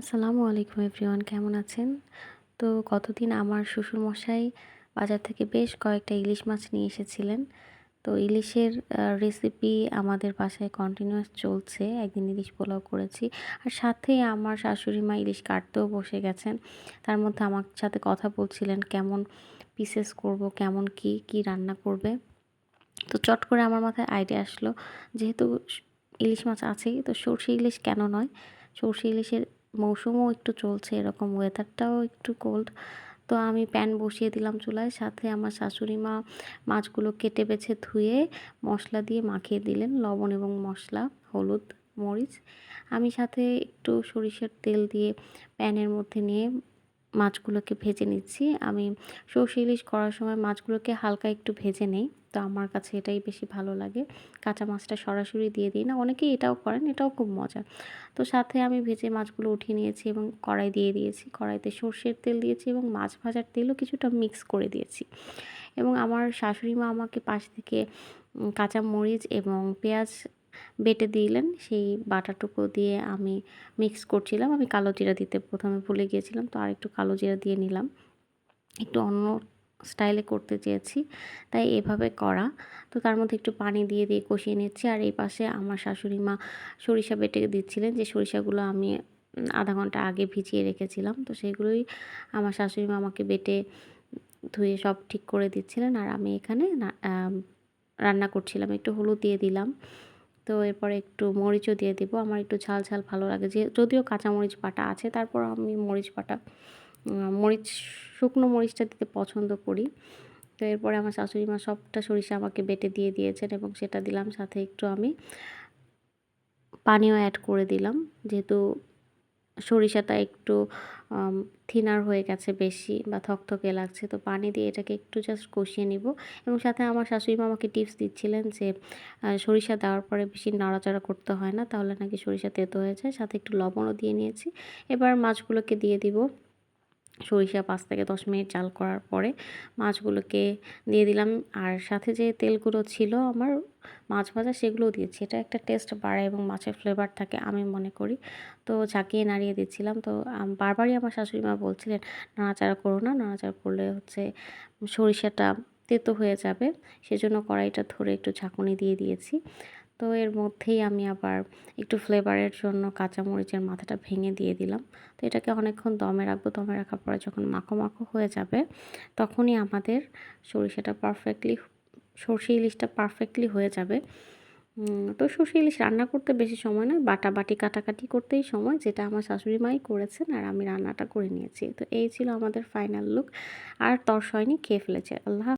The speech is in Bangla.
আসসালামু আলাইকুম এভরিওয়ান, কেমন আছেন? তো গতদিন আমার শ্বশুরমশাই বাজার থেকে বেশ কয়েকটা ইলিশ মাছ নিয়ে এসেছিলেন। তো ইলিশের রেসিপি আমাদের বাসায় কন্টিনিউয়াস চলছে। একদিন ইলিশ পোলাও করেছি। আর সাথে আমার শাশুড়ি মা ইলিশ কাটতেও বসে গেছেন। তার মধ্যে আমার সাথে কথা বলছিলেন, কেমন পিসেস করব, কেমন কি কি রান্না করবে। তো চট করে আমার মাথায় আইডিয়া আসলো, যেহেতু ইলিশ মাছ আছেই, তো সর্ষে ইলিশ কেন নয়? সর্ষে ইলিশের মৌসুমও একটু চলছে, এরকম ওয়েদারটাও একটু কোল্ড তো আমি প্যান বসিয়ে দিলাম চুলায়, সাথে আমার শাশুড়ি মা মাছগুলো কেটে বেছে ধুয়ে মশলা দিয়ে মাখিয়ে দিলেন, লবণ এবং মশলা, হলুদ, মরিচ। আমি সাথে একটু সরিষার তেল দিয়ে প্যানের মধ্যে নিয়ে মাছগুলোকে ভেজে নিচ্ছি। আমি সর্ষে ইলিশ করার সময় মাছগুলোকে হালকা একটু ভেজে নেই, তো আমার কাছে এটাই বেশি ভালো লাগে। কাঁচা মাছটা সরাসরি দিয়ে দিই না, অনেকেই এটাও করেন, এটাও খুব মজা তো সাথে আমি ভেজে মাছগুলো উঠিয়ে নিয়েছি এবং কড়াই দিয়ে দিয়েছি। কড়াইতে সর্ষের তেল দিয়েছি এবং মাছ ভাজার তেলও কিছুটা মিক্স করে দিয়েছি। এবং আমার শাশুড়ি মা আমাকে পাশ থেকে কাঁচা মরিচ এবং পেঁয়াজ বেটে দিলেন। সেই বাটাটুকু দিয়ে আমি মিক্স করছিলাম। আমি কালো জিরা দিতে প্রথমে ভুলে গিয়েছিলাম, তো আর একটু কালো জিরা দিয়ে নিলাম। একটু অন্য স্টাইলে করতে চেয়েছি, তাই এভাবে করা। তো তার মধ্যে একটু পানি দিয়ে দিয়ে কষিয়ে নিচ্ছি। আর এই পাশে আমার শাশুড়ি মা সরিষা বেটে দিচ্ছিলেন, যে সরিষাগুলো আমি আধা ঘণ্টা আগে ভিজিয়ে রেখেছিলাম। তো সেগুলোই আমার শাশুড়ি মা আমাকে বেটে ধুয়ে সব ঠিক করে দিচ্ছিলেন। আর আমি এখানে রান্না করছিলাম। একটু হলুদ দিয়ে দিলাম। তো এরপরে একটু মরিচও দিয়ে দেবো। আমার একটু ঝাল ঝাল ভালো লাগে। যে যদিও কাঁচা মরিচ বাটা আছে, তারপর আমি মরিচ বাটা মরিচ, শুকনো মরিচটা দিতে পছন্দ করি। তো এরপরে আমার শাশুড়ি মা সবটা সরিষা আমাকে বেটে দিয়ে দিয়েছেন এবং সেটা দিলাম। সাথে একটু আমি পানিও অ্যাড করে দিলাম। যেহেতু সরিষাটা একটু থিনার হয়ে গেছে বেশি বা থকথকে লাগছে, তো পানি দিয়ে এটাকে একটু জাস্ট কষিয়ে নিব। এবং সাথে আমার শাশুড়ি মা আমাকে টিপস দিচ্ছিলেন যে সরিষা দেওয়ার পরে বেশি নাড়াচাড়া করতে হয় না, তাহলে নাকি সরিষা তেতো হয়ে যায়। সাথে একটু লবণও দিয়ে নিয়েছি। এবার মাছগুলোকে দিয়ে দিব। সরিষা পাঁচ থেকে দশ মিনিট চাল করার পরে মাছগুলোকে দিয়ে দিলাম। আর সাথে যে তেলগুলো ছিল আমার মাছ ভাজা সেগুলোও দিয়েছি। এটা একটা টেস্ট বাড়ায় এবং মাছের ফ্লেভার থাকে আমি মনে করি। তো ঝাঁকিয়ে নাড়িয়ে দিচ্ছিলাম। তো বারবারই আমার শাশুড়ি মা বলছিলেন, নাড়াচাড়া করো না, নাড়াচাড়া করলে হচ্ছে সরিষাটা তেতো হয়ে যাবে। সেজন্য কড়াইটা ধরে একটু ঝাঁকুনি দিয়ে দিয়েছি। তো এর মধ্যেই আমি আবার একটু ফ্লেভারের জন্য কাঁচামরিচের মাথাটা ভেঙে দিয়ে দিলাম। তো এটাকে অনেকক্ষণ দমে রাখব। দমে রাখার পরে যখন মাখো মাখো হয়ে যাবে, তখনই আমাদের সরিষাটা পারফেক্টলি সর্ষে ইলিশটা পারফেক্টলি হয়ে যাবে। তো সর্ষে ইলিশ রান্না করতে বেশি সময় নয় বাটা বাটি কাটাকাটি করতেই সময়, যেটা আমার শাশুড়ি মাই করেছেন আর আমি রান্নাটা করে নিয়েছি। তো এই ছিল আমাদের ফাইনাল লুক আর তর্স হয়নি খেয়ে ফেলেছে। আল্লাহ